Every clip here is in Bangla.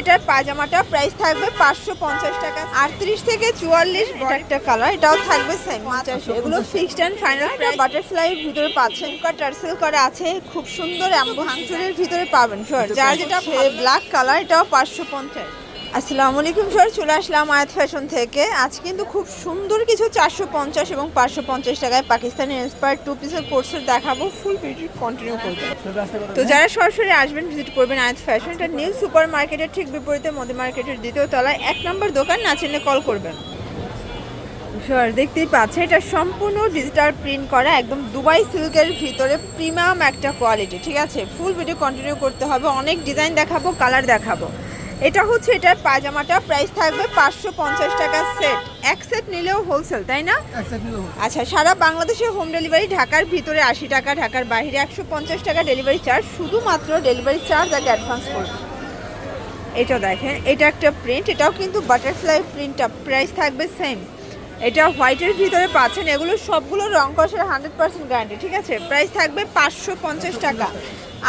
এটার পাজামাটা প্রাইস থাকবে পাঁচশো পঞ্চাশ টাকা। আটত্রিশ থেকে চুয়াল্লিশ একটা কালার এটাও থাকবে এগুলো ফিক্সড অ্যান্ড ফাইনাল বাটারফ্লাই ভিতরে পাচ্ছেন টার্সেল করা আছে। খুব সুন্দর অ্যাম্বুহাংসুরের ভিতরে পাবেন। যার যেটা ব্ল্যাক কালার এটাও পাঁচশো পঞ্চাশ। আসসালামু আলাইকুম স্যার, চলে আসলাম আয়াত ফ্যাশন থেকে। আজ কিন্তু খুব সুন্দর কিছু চারশো পঞ্চাশ এবং পাঁচশো পঞ্চাশ টাকায় পাকিস্তানি ইন্সপায়ার টু পিসের কোর্সের দেখাবো ফুল ভিডিও কন্টিনিউ করবেন তো যারা সরাসরি আসবেন ভিজিট করবেন আয়াত ফ্যাশন, এটা নিউ সুপার মার্কেটের ঠিক বিপরীতে মোদি মার্কেটের দ্বিতীয় তলায়। এক নম্বর দোকান, না চিনলে কল করবেন। স্যার, দেখতেই পাচ্ছে এটা সম্পূর্ণ ডিজিটাল প্রিন্ট করা, একদম দুবাই সিল্কের ভিতরে প্রিমিয়াম একটা কোয়ালিটি ঠিক আছে? ফুল ভিডিও কন্টিনিউ করতে হবে, অনেক ডিজাইন দেখাবো কালার দেখাবো। এটা হচ্ছে এটার পায়জামাটা প্রাইস থাকবে পাঁচশো পঞ্চাশ টাকা সেট এক সেট নিলেও হোলসেল তাই না? আচ্ছা সারা বাংলাদেশে হোম ডেলিভারি ঢাকার ভিতরে আশি টাকা ঢাকার বাইরে একশো পঞ্চাশ টাকা ডেলিভারি চার্জ শুধুমাত্র ডেলিভারি চার্জ আগে অ্যাডভান্স করবে। এটা দেখেন এটা একটা প্রিন্ট এটাও কিন্তু বাটারফ্লাই প্রিন্টটা প্রাইস থাকবে সেম এটা হোয়াইটের ভিতরে পাচ্ছেন এগুলো সবগুলো রং কষের হান্ড্রেড পার্সেন্ট গ্যারান্টি ঠিক আছে? প্রাইস থাকবে পাঁচশো পঞ্চাশ টাকা।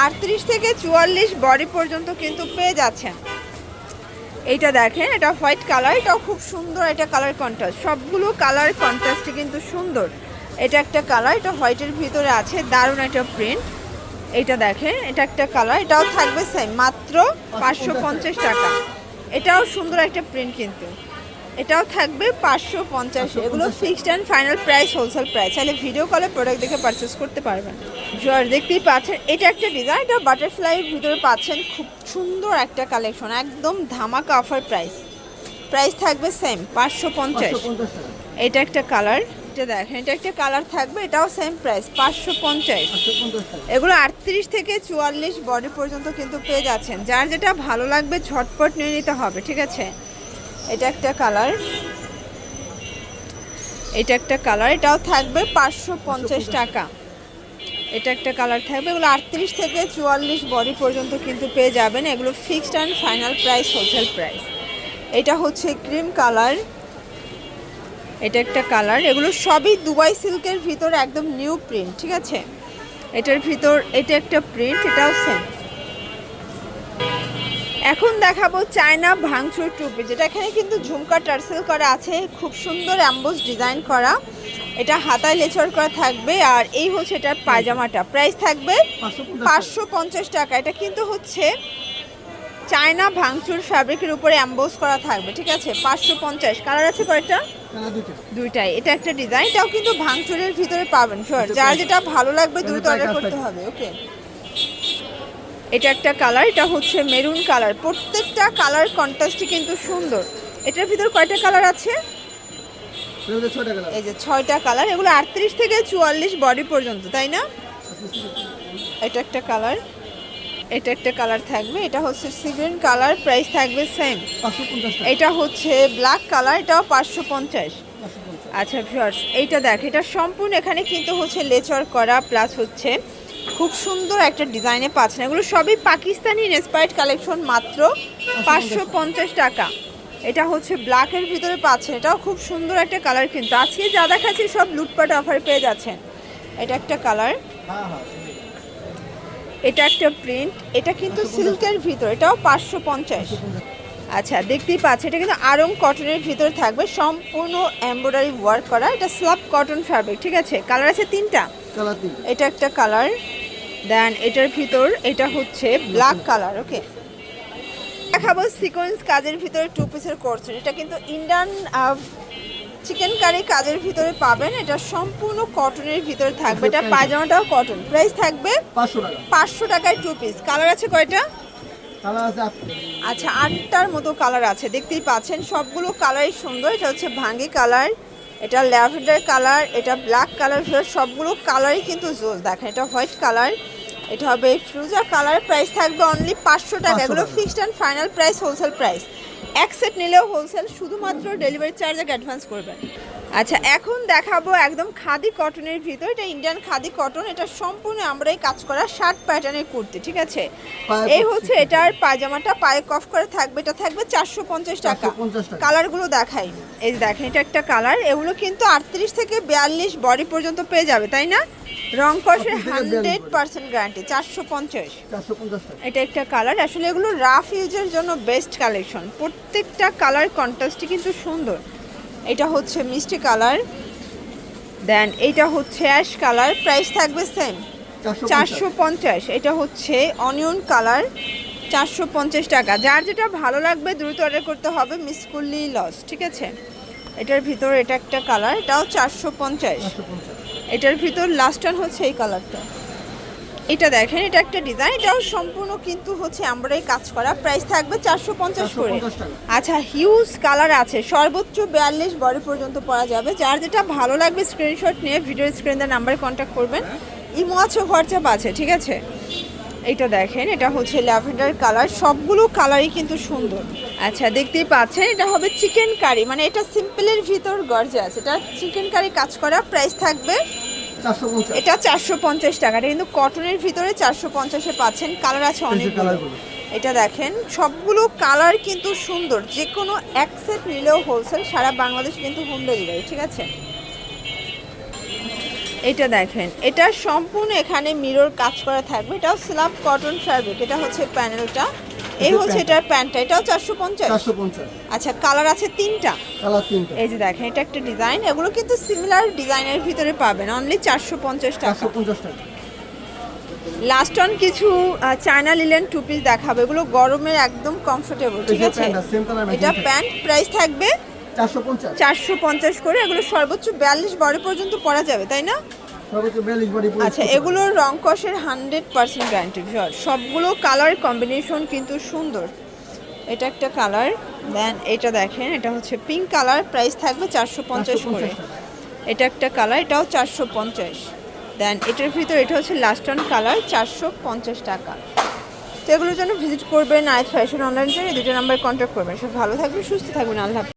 আটত্রিশ থেকে চুয়াল্লিশ বডি পর্যন্ত কিন্তু পেয়ে যাচ্ছেন। এইটা দেখেন এটা হোয়াইট কালার এটাও খুব সুন্দর এটা কালার কন্ট্রাস্ট। সবগুলো কালার কন্ট্রাস্টে কিন্তু সুন্দর। এটা একটা কালার এটা হোয়াইটের ভিতরে আছে দারুণ একটা প্রিন্ট। এটা দেখেন এটা একটা কালার এটাও থাকবে সেম মাত্র পাঁচশো পঞ্চাশ টাকা। এটাও সুন্দর একটা প্রিন্ট কিন্তু। এটাও থাকবে পাঁচশো পঞ্চাশ। এগুলো fixed and final price wholesale price তাহলে ভিডিও কলে প্রোডাক্ট দেখে পারচেস করতে পারবেন। জোয়ার দেখতেই পাচ্ছেন এটা একটা ডিজাইন এটা বাটারফ্লাইয়ের ভিতরে পাচ্ছেন খুব সুন্দর একটা কালেকশন একদম ধামাকা অফার প্রাইস প্রাইস থাকবে সেম পাঁচশো পঞ্চাশ। এটা একটা কালার এটা দেখেন এটা একটা কালার থাকবে এটাও সেম প্রাইস পাঁচশো পঞ্চাশ। এগুলো আটত্রিশ থেকে চুয়াল্লিশ বডি পর্যন্ত কিন্তু পেয়ে যাচ্ছেন। যার যেটা ভালো লাগবে ঝটপট নিয়ে নিতে হবে ঠিক আছে? এটা একটা কালার। এটা একটা কালার। এটাও থাকবে পাঁচশো পঞ্চাশ টাকা। এটা একটা কালার থাকবে। এগুলো আটত্রিশ থেকে চুয়াল্লিশ বডি পর্যন্ত কিন্তু পেয়ে যাবেন। এগুলো fixed and final price wholesale price. এটা হচ্ছে ক্রিম কালার। এটা একটা কালার। এগুলো সবই দুবাই সিল্কের ভিতর একদম নিউ প্রিন্ট ঠিক আছে? এটার ভিতর এটা একটা প্রিন্ট এটাও সেম এখন দেখাবো চায়না ভাঙচুর টুপি যেটা এখানে কিন্তু ঝুমকা টার্সেল করা আছে। খুব সুন্দর অ্যাম্বোস ডিজাইন করা। এটা হাতায় লেচর করা থাকবে আর এই হচ্ছে এটার পায়জামাটা। প্রাইস থাকবে পাঁচশো পঞ্চাশ টাকা। এটা কিন্তু হচ্ছে চায়না ভাঙচুর ফ্যাব্রিকের উপরে অ্যাম্বোস করা থাকবে ঠিক আছে? পাঁচশো পঞ্চাশ। কালার আছে কয়েকটা? দুইটাই। এটা একটা ডিজাইন এটাও কিন্তু ভাঙচুরের ভিতরে পাবেন। শিওর যার যেটা ভালো লাগবে দ্রুত অর্ডার করতে হবে ওকে এটা একটা কালার এটা হচ্ছে মেরুন কালার প্রত্যেকটা কালার কন্ট্রাস্টই কিন্তু সুন্দর। এটার ভিতর কয়টা কালার আছে? এই যে ছয়টা কালার এগুলো আটত্রিশ থেকে চুয়াল্লিশ বডি পর্যন্ত তাই না? এটা একটা কালার এটা একটা কালার থাকবে। এটা হচ্ছে সিগ্রিন কালার প্রাইস থাকবে সেম এটা হচ্ছে ব্ল্যাক কালার এটাও পাঁচশো পঞ্চাশ। আচ্ছা ভিউয়ার্স এইটা দেখ এটা সম্পূর্ণ এখানে কিন্তু হচ্ছে লেচার করা প্লাস হচ্ছে খুব সুন্দর একটা ডিজাইনে পাচ্ছেন। এগুলো সবই পাকিস্তানি ইন্সপায়ার্ড কালেকশন মাত্র পাঁচশো পঞ্চাশ টাকা। এটা হচ্ছে ব্ল্যাকের ভিতরে পাচ্ছেন। এটাও খুব সুন্দর একটা কালার কিন্তু। আজকে যা দেখাচ্ছি সব লুটপাট অফার পেয়ে যাচ্ছেন। এটা একটা কালার এটা একটা প্রিন্ট এটা কিন্তু সিল্কের ভিতর। এটাও পাঁচশো পঞ্চাশ। আচ্ছা দেখতেই পাচ্ছি এটা কিন্তু আরং কটনের ভিতরে থাকবে। সম্পূর্ণ এমব্রয়ডারি ওয়ার্ক করা। এটা স্লাব কটন ফ্যাব্রিক ঠিক আছে? কালার আছে তিনটা? এটা একটা কালার দেন এটার ভিতর এটা হচ্ছে ব্ল্যাক কালার ওকে দেখাবো সিকোয়েন্স কাজের ভিতরে টু পিসের করছেন। এটা কিন্তু ইন্ডিয়ান চিকেন কারি কাজের ভিতরে পাবেন। এটা সম্পূর্ণ কটনের ভিতরে থাকবে। এটা পায়জামাটাও কটন প্রাইস থাকবে পাঁচশো টাকায় টু পিস কালার আছে কয়টা? আচ্ছা আটটার মতো কালার আছে। দেখতেই পাচ্ছেন সবগুলো কালারই সুন্দর। এটা হচ্ছে ভাঙ্গি কালার এটা ল্যাভেন্ডার কালার এটা ব্ল্যাক কালার সবগুলো কালারই কিন্তু জোস দেখেন এটা হোয়াইট কালার এটা হবে ফ্রুজা কালার প্রাইস থাকবে অনলি পাঁচশো টাকা। এগুলো fixed and final price wholesale price এক সেট নিলেও হোলসেল শুধুমাত্র ডেলিভারি চার্জ এক অ্যাডভান্স করবেন আচ্ছা এখন দেখাবো একদম খাদি কটনের ভিতর। এটা ইন্ডিয়ান খাদি কটন এটা সম্পূর্ণ আমরা এই কাজ করা শার্ট প্যাটার্নের কুর্তি ঠিক আছে? এই হচ্ছে এটার পায়জামাটা পায়ে কফ করে থাকবে এটা থাকবে চারশো পঞ্চাশ টাকা। 450 টাকা। কালারগুলো দেখাই। এই যে দেখেন এটা একটা কালার এগুলো কিন্তু আটত্রিশ থেকে বিয়াল্লিশ বডি পর্যন্ত পেয়ে যাবে তাই না? রং কষের 38 থেকে 42 হান্ড্রেড পার্সেন্ট গ্যারান্টি চারশো পঞ্চাশ। এটা একটা কালার আসলে এগুলো রাফ ইউজের জন্য বেস্ট কালেকশন প্রত্যেকটা কালার কন্ট্রাস্টই কিন্তু সুন্দর। এটা হচ্ছে মিষ্টি কালার। দেন এটা হচ্ছে অ্যাশ কালার। প্রাইস থাকবে সেম। চারশো পঞ্চাশ। এটা হচ্ছে অনিয়ন কালার। চারশো পঞ্চাশ টাকা। যার যেটা ভালো লাগবে দ্রুত অর্ডার করতে হবে মিস করলেই লস ঠিক আছে? এটার ভিতর এটা একটা কালার এটাও চারশো পঞ্চাশ। এটার ভিতর লাস্ট ওয়ান হচ্ছে এই কালারটা। এটা দেখেন এটা একটা ডিজাইন এটাও সম্পূর্ণ কিন্তু হচ্ছে আমরা এই কাজ করা। প্রাইস থাকবে চারশো পঞ্চাশ করে। আচ্ছা হিউজ কালার আছে। সর্বোচ্চ বিয়াল্লিশ বডি পর্যন্ত পরা যাবে। যার যেটা ভালো লাগবে স্ক্রিনশট নিয়ে ভিডিও স্ক্রিন স্ক্রিনের নাম্বারে কন্ট্যাক্ট করবেন। ইমো আছে হোয়াটসঅ্যাপ আছে ঠিক আছে? এটা দেখেন এটা হচ্ছে ল্যাভেন্ডার কালার সবগুলো কালারই কিন্তু সুন্দর। আচ্ছা দেখতেই পাচ্ছেন এটা হবে চিকেন কারি মানে এটা সিম্পলের ভিতর গর্জাস। এটা চিকেন কারি কাজ করা। প্রাইস থাকবে এটা চারশো পঞ্চাশ টাকা। এটা কিন্তু কটনের ভিতরে চারশো পঞ্চাশে পাচ্ছেন। কালার আছে অনেক এটা দেখেন সবগুলো কালার কিন্তু সুন্দর। যে কোনো এক সেট নিলেও হোলসেল সারা বাংলাদেশ কিন্তু হোম ডেলিভারি ঠিক আছে? এটা দেখেন এটা সম্পূর্ণ এখানে মিরর কাজ করা থাকবে। এটাও স্ল্যাব কটন ফ্যাব্রিক এটা হচ্ছে প্যানেলটা এই এটা হচ্ছে। এটার প্যান্টটা এটাও চারশো পঞ্চাশ? চারশো পঞ্চাশ। আচ্ছা কালার আছে তিনটা? কালার তিনটা। এই যে দেখেন এটা একটা ডিজাইন এগুলো কিন্তু সিমিলার ডিজাইনের ভিতরে পাবেন অনলি চারশো পঞ্চাশ টাকা। চারশো পঞ্চাশ টাকা। লাস্ট অন কিছু চায়না লিলেন টু পিস দেখাবো এগুলো গরমে একদম কমফোর্টেবল ঠিক আছে? এটা। প্যান্ট প্রাইস থাকবে চারশো পঞ্চাশ করে এগুলো সর্বোচ্চ বিয়াল্লিশ বডি পর্যন্ত পরা যাবে তাই না? আচ্ছা এগুলো রং কষের হান্ড্রেড পার্সেন্ট গ্যারান্টি সবগুলো কালার কম্বিনেশন কিন্তু সুন্দর। এটা একটা কালার দেন এটা দেখেন এটা হচ্ছে পিঙ্ক কালার প্রাইস থাকবে চারশো পঞ্চাশ করে। এটা একটা কালার এটাও চারশো পঞ্চাশ। দেন এটার ভিতর এটা হচ্ছে লাস্ট অন কালার চারশো পঞ্চাশ টাকা। তো এগুলোর জন্য ভিজিট করবেন আইথ ফ্যাশন অনলাইন এই দুটো নাম্বার কন্ট্যাক্ট করবেন। সব ভালো থাকবেন সুস্থ থাকবেন আল্লাহ।